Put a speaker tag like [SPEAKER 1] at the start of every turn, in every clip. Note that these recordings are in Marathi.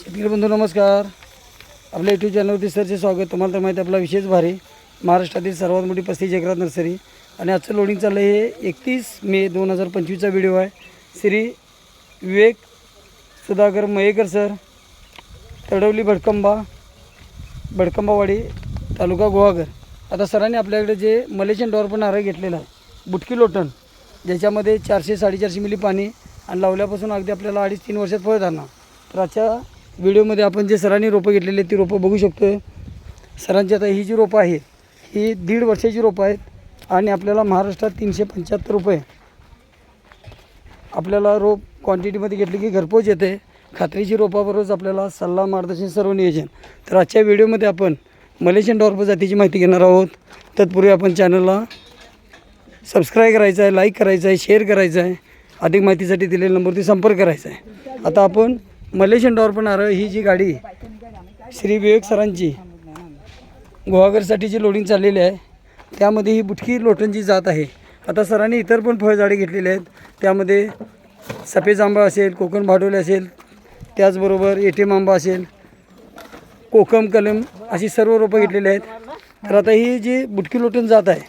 [SPEAKER 1] शेतकरी बंधू नमस्कार. आपल्या यूट्यूब चॅनलवरती सरचे स्वागत. तुम्हाला तर माहिती आहे आपला विशेष भारी महाराष्ट्रातील सर्वात मोठी पस्ती जगरात नर्सरी. आणि आजचं लोडिंग चाललं हे एकतीस मे दोन हजार पंचवीसचा व्हिडिओ आहे. श्री विवेक सुधाकर मयेकर सर तडवली भडकंबा भडकंबावाडी तालुका गुहागर. आता सरांनी आपल्याकडे जे मलेशियन डॉर पण नारळ घेतलेला आहे बुटकी लोटण ज्याच्यामध्ये चारशे साडेचारशे मिली पाणी आणि लावल्यापासून अगदी आपल्याला अडीच तीन वर्षात फळ जाणार. तर आजच्या व्हिडिओमध्ये आपण जे सरांनी रोपं घेतलेली ती रोपं बघू शकतो सरांची आता ही जी रोपं आहे ही दीड वर्षाची रोपं आहेत आणि आपल्याला महाराष्ट्रात तीनशे पंच्याहत्तर रुपये आपल्याला रोप क्वांटिटीमध्ये घेतली की घरपोच येते. खात्रीची रोपाबरोबरच आपल्याला सल्ला मार्गदर्शन सर्व नियोजन. तर आजच्या व्हिडिओमध्ये आपण मलेशियन डॉर्प जातीची माहिती घेणार आहोत. तत्पूर्वी आपण चॅनलला सबस्क्राईब करायचं आहे लाईक करायचं आहे शेअर करायचं आहे. अधिक माहितीसाठी दिलेल्या नंबरवरती संपर्क करायचा आहे. आता आपण मलेशियन डॉर्प नारळ ही जी गाडी श्री विवेक सरांची गुहागरसाठी जी लोडिंग चाललेली आहे. त्यामध्ये ही बुटकी लोटणची जात आहे. आता सरांनी इतर पण फळझाडे घेतलेली आहेत. त्यामध्ये सफेद आंबा असेल कोकण भाडोले असेल त्याचबरोबर एटीएम आंबा असेल कोकम कलम अशी सर्व रोपं घेतलेली आहेत. तर आता ही जी बुटकी लोटून जात आहे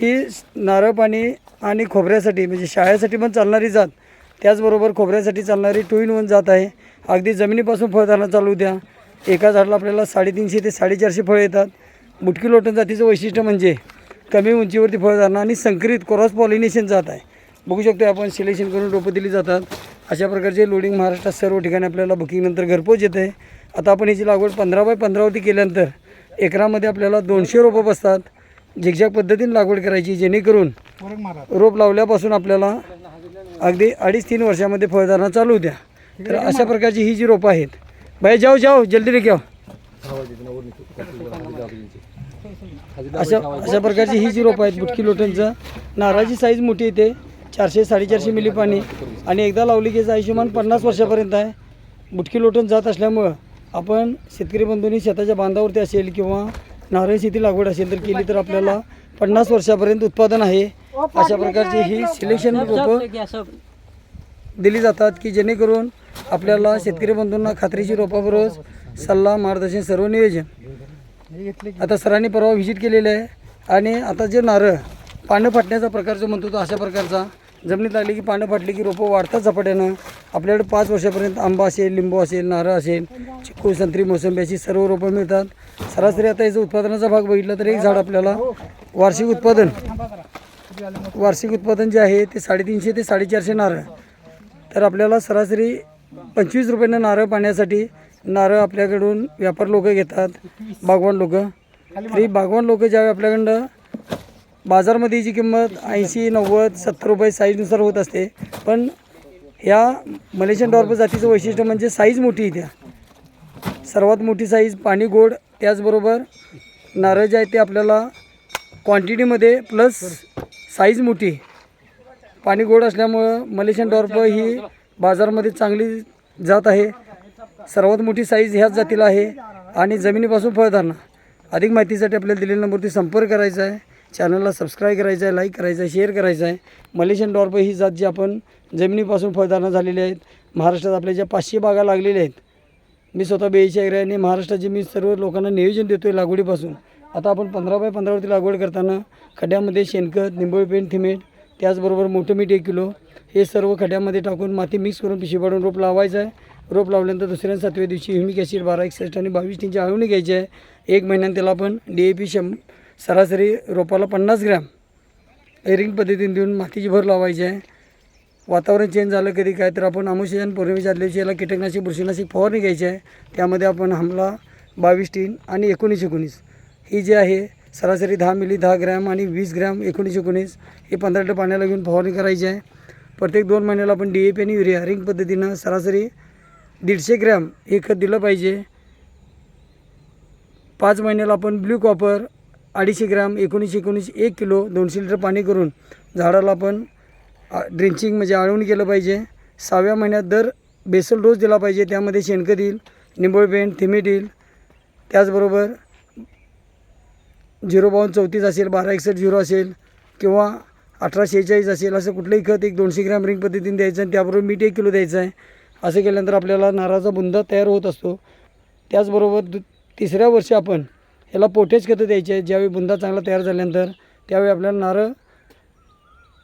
[SPEAKER 1] ही नारळ पाणी आणि खोबऱ्यासाठी म्हणजे शाळेसाठी पण चालणारी जात त्याचबरोबर खोबऱ्यासाठी चालणारी टू इन वन जात आहे. अगदी जमिनीपासून फळधारणा चालू द्या. एका झाडाला आपल्याला साडेतीनशे ते साडेचारशे फळं येतात. बुटकी लोटण जातीचं वैशिष्ट्य म्हणजे कमी उंचीवरती फळधारणा आणि संकरित क्रॉस पॉलिनेशन जात आहे. बघू शकतो आपण सिलेक्शन करून रोपं दिली जातात. अशा प्रकारचे लोडिंग महाराष्ट्रात सर्व ठिकाणी आपल्याला बुकिंगनंतर घरपोच येते. आता आपण याची लागवड पंधरा बाय पंधरावरती केल्यानंतर एकरामध्ये आपल्याला दोनशे रोपं बसतात. झिकझॅक पद्धतीने लागवड करायची जेणेकरून रोप लावल्यापासून आपल्याला अगदी अडीच तीन वर्षामध्ये फळधारणा चालू द्या तर अशा प्रकारची ही जी रोपं आहेत भाई जाओ जाओ जल्दी लेके आओ अशा अशा प्रकारची ही जी रोपं आहेत बुटकी लोटनचं नारळाची साईज मोठी येते चारशे साडेचारशे मिली पाणी. आणि एकदा लावली की आयुष्यमान पन्नास वर्षापर्यंत आहे. बुटकी लोटन जात असल्यामुळं आपण शेतकरी बंधूंनी शेताच्या बांधावरती असेल किंवा नारळ शेती लागवड असेल तर केली तर आपल्याला पन्नास वर्षापर्यंत उत्पादन आहे. अशा प्रकारची ही सिलेक्शन रोपं दिली जातात की जेणेकरून आपल्याला शेतकरी बंधूंना खात्रीची रोपाबरोबर सल्ला मार्गदर्शन सर्व नियोजन. आता सरांनी परवा व्हिजिट केलेलं आहे आणि आता जे नारळ पानं फाटण्याचा प्रकार जो म्हणतो तो अशा प्रकारचा. जमिनीत लागली की पानं फाटली की रोपं वाढतात झपाट्यानं. आपल्याकडे पाच वर्षापर्यंत आंबा असेल लिंबू असेल नारळ असेल चिकू संत्री मोसंबी अशी सर्व रोपं मिळतात. सरासरी आता याचा उत्पादनाचा भाग बघितला तर एक झाड आपल्याला वार्षिक उत्पादन वार्षिक उत्पादन जे आहे ते साडेतीनशे ते साडेचारशे नारळ. तर आपल्याला सरासरी पंचवीस रुपयानं नारळ पाण्यासाठी नारळ आपल्याकडून व्यापार लोक घेतात बागवान लोक. तरी बागवान लोक ज्यावेळी आपल्याकडं बाजारमध्ये जी किंमत ऐंशी नव्वद सत्तर रुपये साईजनुसार होत असते पण ह्या मलेशियन डॉर्प जातीचं वैशिष्ट्य म्हणजे साईज मोठी आहे त्या. सर्वात मोठी साईज पाणी गोड त्याचबरोबर नारळ जे आहे ते आपल्याला क्वांटिटीमध्ये प्लस साईज मोठी पाणी गोड असल्यामुळं मलेशियन डॉर्प ही बाजारामध्ये चांगली जात आहे. सर्वात मोठी साईज ह्याच जातीला आहे आणि जमिनीपासून फळधारणा अधिक माहितीसाठी आपल्याला दिलेल्या नंबरवरती संपर्क करायचा आहे. चॅनलला सबस्क्राईब करायचं आहे लाईक करायचं आहे शेअर करायचं आहे. मलेशियन डॉर्प ही जात जी आपण जमिनीपासून फळधारणा झालेली आहेत. महाराष्ट्रात आपल्या ज्या पाचशे बागा लागलेल्या आहेत. मी स्वतः बेईच्या एरियाने महाराष्ट्राचे मी सर्व लोकांना नियोजन देतो आहे लागवडीपासून आता आपण पंधरा बाय पंधरावरती लागवड करताना खड्ड्यामध्ये शेणखत निंबळ पेंट थिमेट त्याचबरोबर मोठं मीठ एक किलो हे सर्व खड्ड्यामध्ये टाकून माती मिक्स करून पिशवी पाडून रोप लावायचं आहे. रोप लावल्यानंतर दुसऱ्या सातव्या दिवशी ह्युमिक ॲसिड बारा एकसष्ट आणि बावीस टींची आळवणी घ्यायची आहे. एक महिन्यात त्याला आपण डी ए पी शं सरासरी रोपाला पन्नास ग्रॅम एरिंग पद्धतीने देऊन मातीची भर लावायची आहे. वातावरण चेंज झालं कधी काय तर आपण अमुषजन पौर्णिमेच्या आदल्या दिवशी याला कीटकनाशक बुरशीनाशक फवारणी घ्यायची आहे त्यामध्ये आपण हमला बावीस टीन आणि एकोणीस एकोणीस. ही जी आहे सरासरी दहा मिली दहा ग्रॅम आणि वीस ग्रॅम एकोणीस एकोणीस हे पंधरा लिटर पाण्याला घेऊन फवारणी करायची आहे. प्रत्येक दोन महिन्याला आपण डी ए पी आणि युरिया रिंग पद्धतीनं सरासरी दीडशे ग्रॅम हे खत दिलं पाहिजे. पाच महिन्याला आपण ब्ल्यू कॉपर अडीचशे ग्रॅम एकोणीसशे एकोणीस एक किलो दोनशे लिटर पाणी करून झाडाला आपण ड्रिंचिंग म्हणजे आळवणी केलं पाहिजे. सहाव्या महिन्यात दर बेसल डोस दिला पाहिजे त्यामध्ये शेणखत येईल निंबळ पेंट थिमीट येईल. त्याचबरोबर झिरो बावन्न चौतीस असेल बारा एकसष्ट झिरो असेल किंवा अठरा शेहेचाळीस असेल असं कुठलंही खत एक दोनशे ग्रॅम रिंग पद्धतीने द्यायचं आणि त्याबरोबर मीठ एक किलो द्यायचं आहे. असं केल्यानंतर आपल्याला नारळाचा बुंदा तयार होत असतो. त्याचबरोबर दु तिसऱ्या वर्षी आपण ह्याला पोटेच खतं द्यायचे आहेत ज्यावेळी बुंदा चांगला तयार झाल्यानंतर त्यावेळी आपल्याला नारळ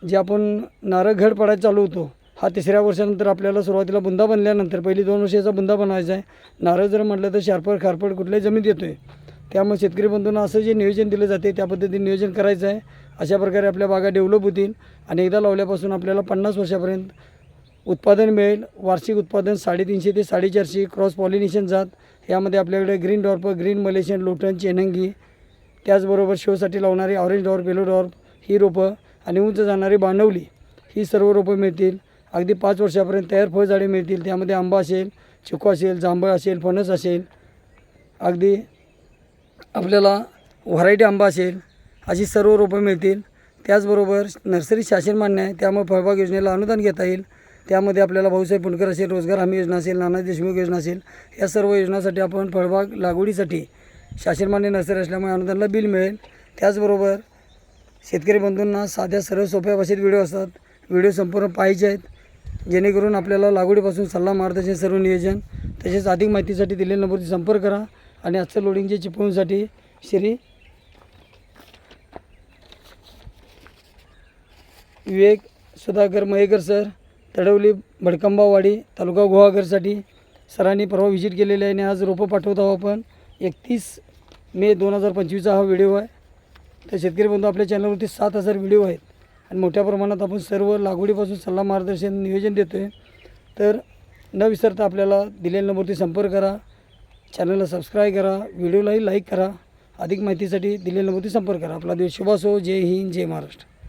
[SPEAKER 1] जे आपण नारळ घड पडायला चालू होतो हा तिसऱ्या वर्षानंतर आपल्याला सुरुवातीला बुंदा बनल्यानंतर पहिली दोन वर्षाचा बुंदा बनवायचा आहे. नारळ जर म्हटलं तर शारपड खारपड कुठल्याही जमीन येतो आहे त्यामुळे शेतकरी बंधूंना असं जे नियोजन दिलं जाते त्या पद्धतीने नियोजन करायचं आहे. अशा प्रकारे आपल्या बागा डेव्हलप होतील आणि एकदा लावल्यापासून आपल्याला पन्नास वर्षापर्यंत उत्पादन मिळेल. वार्षिक उत्पादन साडेतीनशे ते साडेचारशे क्रॉस पॉलिनेशन जात. यामध्ये आपल्याकडे ग्रीन डॉर्प ग्रीन मलेशियन लोटन चेनंगी त्याचबरोबर शोसाठी लावणारी ऑरेंज डॉर्प येलो डॉर्प ही रोपं आणि उंच जाणारी बांधवली ही सर्व रोपं मिळतील. अगदी पाच वर्षापर्यंत तयार फळझाडे मिळतील. त्यामध्ये आंबा असेल चिकू असेल जांभळ असेल फणस असेल. अगदी आपल्याला व्हरायटी आंबा असेल अशी सर्व रोपं मिळतील. त्याचबरोबर नर्सरी शासन मान्य आहे त्यामुळे फळबाग योजनेला अनुदान घेता येईल. त्यामध्ये आपल्याला भाऊसाहेब पुणकर असेल रोजगार हमी योजना असेल नाना देशमुख योजना असेल या सर्व योजनासाठी आपण फळबाग लागवडीसाठी शासनमान्य नर्सरी असल्यामुळे अनुदानाला बिल मिळेल. त्याचबरोबर शेतकरी बंधूंना साध्या सरळ सोप्या भाषेत व्हिडिओ असतात. व्हिडिओ संपूर्ण पाहिजे आहेत. जेणेकरून आपल्याला लागवडीपासून सल्ला मार्गदर्शन सर्व नियोजन तसेच अधिक माहितीसाठी दिलेल्या नंबरवरती संपर्क करा. आणि आजचं लोडिंगचे चिपळूणसाठी श्री विवेक सुधाकर मयेकर सर तडवली भडकंबावाडी तालुका गुहागरसाठी सरांनी परवा व्हिजिट केलेली आहे आणि आज रोपं पाठवत आहोत आपण. एकतीस मे दोन हजार पंचवीसचा हा व्हिडिओ आहे. तर शेतकरी बंधू आपल्या चॅनलवरती सात हजार व्हिडिओ आहेत. आणि मोठ्या प्रमाणात आपण सर्व लागवडीपासून सल्ला मार्गदर्शन नियोजन देतो आहे तर न विसरता आपल्याला दिलेल्या नंबरवरती संपर्क करा. चॅनलला सबस्क्राईब करा व्हिडिओलाही लाईक करा. अधिक माहितीसाठी दिलेल्या नंबरती संपर्क करा. आपला दिवस शुभ असो. जय हिंद जय महाराष्ट्र.